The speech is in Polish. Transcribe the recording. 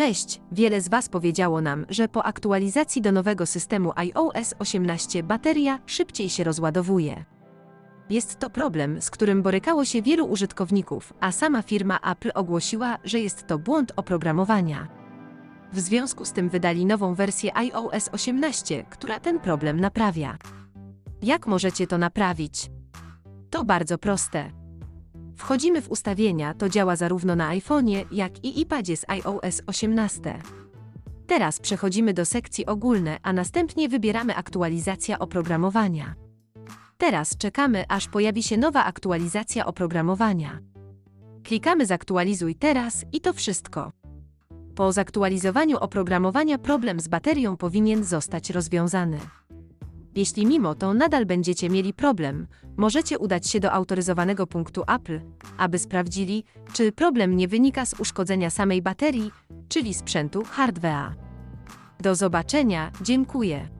Cześć, wiele z Was powiedziało nam, że po aktualizacji do nowego systemu iOS 18 bateria szybciej się rozładowuje. Jest to problem, z którym borykało się wielu użytkowników, a sama firma Apple ogłosiła, że jest to błąd oprogramowania. W związku z tym wydali nową wersję iOS 18, która ten problem naprawia. Jak możecie to naprawić? To bardzo proste. Wchodzimy w ustawienia, to działa zarówno na iPhone'ie, jak i iPadzie z iOS 18. Teraz przechodzimy do sekcji ogólne, a następnie wybieramy aktualizacja oprogramowania. Teraz czekamy, aż pojawi się nowa aktualizacja oprogramowania. Klikamy Zaktualizuj teraz i to wszystko. Po zaktualizowaniu oprogramowania problem z baterią powinien zostać rozwiązany. Jeśli mimo to nadal będziecie mieli problem, możecie udać się do autoryzowanego punktu Apple, aby sprawdzili, czy problem nie wynika z uszkodzenia samej baterii, czyli sprzętu hardware. Do zobaczenia, dziękuję.